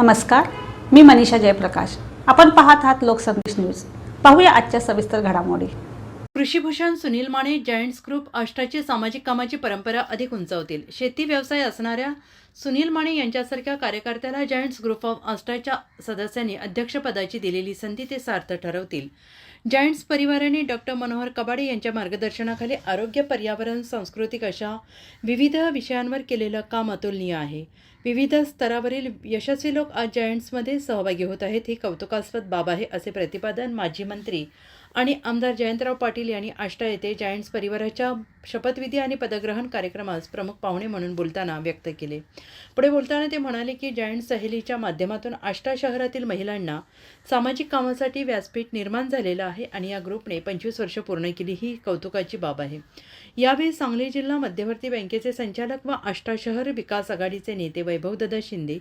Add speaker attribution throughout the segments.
Speaker 1: नमस्कार मी मनीषा जयप्रकाश. आपण पाहत आहात लोकसंदेश न्यूज. पाहूया आजच्या सविस्तर घडामोडी.
Speaker 2: कृषीभूषण सुनील माने जायंट्स ग्रुप आष्टाची सामाजिक कामाची परंपरा अधिक उंचावतील. शेती व्यवसाय असणाऱ्या सुनील माने यांच्यासारख्या कार्यकर्त्याला जायंट्स ग्रुप ऑफ आष्टाच्या सदस्यांनी अध्यक्षपदाची दिलेली संधी ते सार्थ ठरवतील. जायंट्स परिवाराने डॉक्टर मनोहर कबाडे यांच्या मार्गदर्शनाखाली आरोग्य पर्यावरण सांस्कृतिक अशा विविध विषयांवर केलेलं काम अतुलनीय आहे. विविध स्तरावरील यशस्वी लोक आज जायंट्समध्ये सहभागी होत आहेत. ही कौतुकास्पद बाब आहे असे प्रतिपादन माजी मंत्री आणि आमदार जयंतराव पाटील यांनी आष्टा येथे जायंट्स परिवाराच्या शपथविधी आणि पदग्रहण कार्यक्रमास प्रमुख पाहुणे म्हणून बोलताना व्यक्त केले. पुढे बोलताना ते म्हणाले की जायंट सहेलीच्या माध्यमातून आष्टा शहरातील महिलांना सामाजिक कामासाठी व्यासपीठ निर्माण झालेलं आहे आणि या ग्रुपने पंचवीस वर्ष पूर्ण केली ही कौतुकाची बाब आहे. यावेळी सांगली जिल्हा मध्यवर्ती बँकेचे संचालक व आष्टा शहर विकास आघाडीचे नेते Vaibhavdada Shinde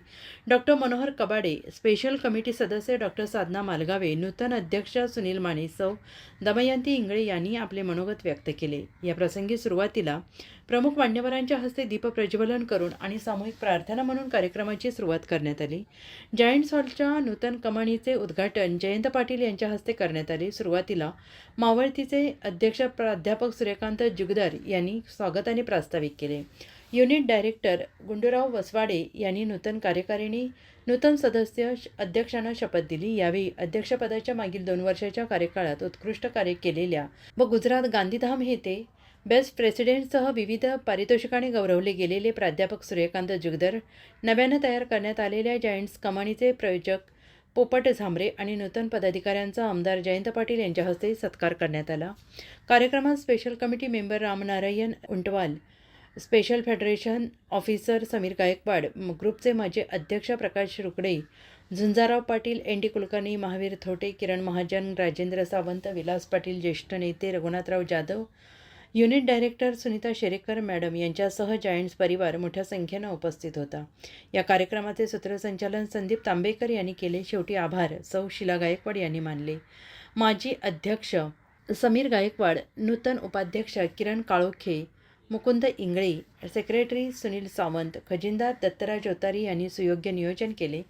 Speaker 2: doctor Manohar Kabade special committee सदस्य डॉक्टर साधना मालगावे नूतन अध्यक्ष सुनील माने सौ दमयंती इंगळे यांनी आपले मनोगत व्यक्त केले. या प्रसंगी सुरुवातीला प्रमुख मान्यवरांच्या हस्ते दीपप्रज्वलन करून आणि सामूहिक प्रार्थना म्हणून कार्यक्रमाची सुरुवात करण्यात आली. जायंट्स हॉलच्या नूतन कमानीचे उद्घाटन जयंत पाटील यांच्या हस्ते करण्यात आले. सुरुवातीला मावळतीचे अध्यक्ष प्राध्यापक सूर्यकांत जुगदार यांनी स्वागताने प्रास्ताविक केले. युनिट डायरेक्टर गुंडूराव वसवाडे यांनी नूतन कार्यकारिणी नूतन सदस्य अध्यक्षांना शपथ दिली. यावेळी अध्यक्षपदाच्या मागील दोन वर्षाच्या कार्यकाळात उत्कृष्ट कार्य केलेल्या व गुजरात गांधीधाम येथे बेस्ट प्रेसिडेंटसह विविध पारितोषिकाने गौरवले गेलेले प्राध्यापक सूर्यकांत जुगदर नव्यानं तयार करण्यात आलेल्या जायंट्स कमानीचे प्रयोजक पोपट झांबरे आणि नूतन पदाधिकाऱ्यांचा आमदार जयंत पाटील यांच्या हस्ते सत्कार करण्यात आला. कार्यक्रमात special committee member Ramnarayan Untwal special federation officer Sameer Gaikwad ग्रुपचे माजी अध्यक्ष प्रकाश रुकडे झुंजाराव पाटील एन डी कुलकर्णी महावीर थोटे किरण महाजन राजेंद्र सावंत विलास पाटील ज्येष्ठ नेते Raghunathrao Jadhav unit director Sunita Sherekar madam यांच्यासह जायंट्स परिवार मोठ्या संख्येनं उपस्थित होता. या कार्यक्रमाचे सूत्रसंचालन संदीप तांबेकर यांनी केले. शेवटी आभार. सौ. शिला गायकवाड यांनी मानले. माजी अध्यक्ष समीर गायकवाड नूतन उपाध्यक्ष किरण काळोखे मुकुंद इंगळे सेक्रेटरी सुनील सावंत खजिनदार दत्तराज ओतारी यांनी सुयोग्य नियोजन केले.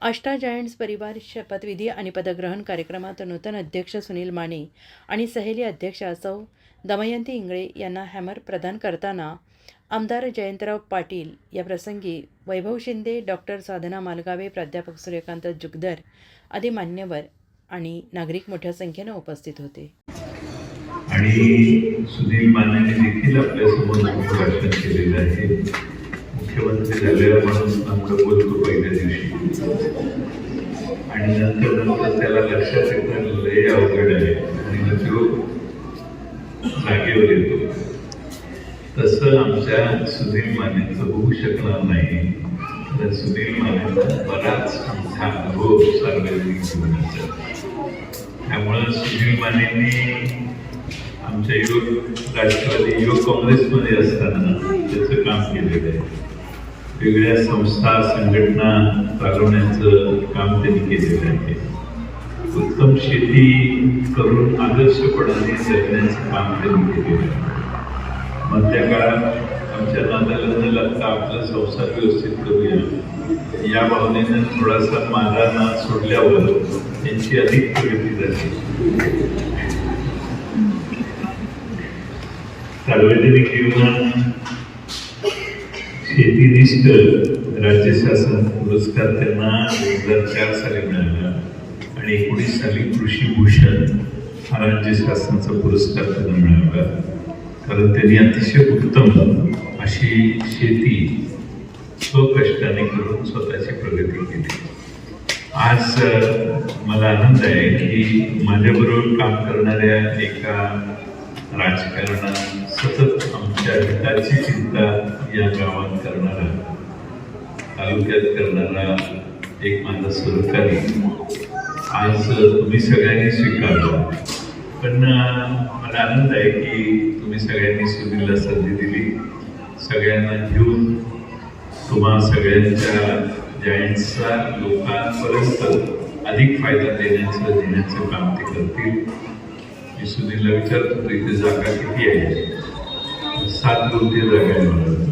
Speaker 2: आष्टा जायंट्स परिवार शपथविधी आणि पदग्रहण कार्यक्रमात नूतन अध्यक्ष सुनील माने आणि सहेली अध्यक्ष सौ दमयंती इंगळे यांना हॅमर प्रदान करताना आमदार जयंतराव पाटील या प्रसंगी वैभव शिंदे डॉक्टर साधना मालगावे प्राध्यापक सूर्यकांत जुगदर आदी मान्यवर आणि नागरिक मोठ्या संख्येनं उपस्थित होते.
Speaker 3: आणि सुनील मानेने देखील आपल्यासमोर भाषण केलेलं आहे. मुख्यमंत्री झालेला म्हणून आमचं बोलतो पहिल्या दिवशी. आणि नंतर नंतर त्याला लक्षात येतं लय अवघड आहे. आणि मग तो जागेवर येतो. तसं आमच्या सुनील मानेचं होऊ शकणार नाही. तर सुनील मानेचा बराच आमचा अनुभव सार्वजनिक जीवनाचा. त्यामुळं सुनील मानेंनी आमच्या युवक राष्ट्रवादी युवक काँग्रेसमध्ये असताना त्याचं काम केलेलं आहे. वेगळ्या संस्था संघटना चालवण्याचं काम त्यांनी केलेलं आहे. उत्तम शेती करून आदर्शपणाने जगण्याचं काम त्यांनी केलेलं आहे. मधल्या काळात आमच्या नादाला न लागता आपला संसार व्यवस्थित करूया. या भावनेनं थोडासा माझा नाद सोडल्यावर त्यांची अधिक प्रगती झाली. सार्वजनिक जीवनात शेतीनिष्ठ राज्य शासन पुरस्कार त्यांना दोन हजार चार साली मिळाला आणि एकोणीस साली कृषी भूषण हा राज्य शासनाचा पुरस्कार त्यांना मिळाला. कारण त्यांनी अतिशय उत्तम अशी शेती स्वकष्टाने करून स्वतःची प्रगती केली. आज मला आनंद आहे की माझ्याबरोबर काम करणाऱ्या एका राजकारणात सतत आमच्या हिताची चिंता या गावात करणारा तालुक्यात करणारा एक माझा सहकारी. आज तुम्ही सगळ्यांनी स्वीकारलो. पण मला आनंद आहे की तुम्ही सगळ्यांनी सुनीलला संधी दिली. सगळ्यांना घेऊन तुम्हा सगळ्यांच्या जायंट्सचा लोकांपर्यंत अधिक फायदा देण्याचं देण्याचं काम ते करतील. मी सुनीलला विचारतो इथे जागा किती आहे? सात दोन ते जागा आहे मला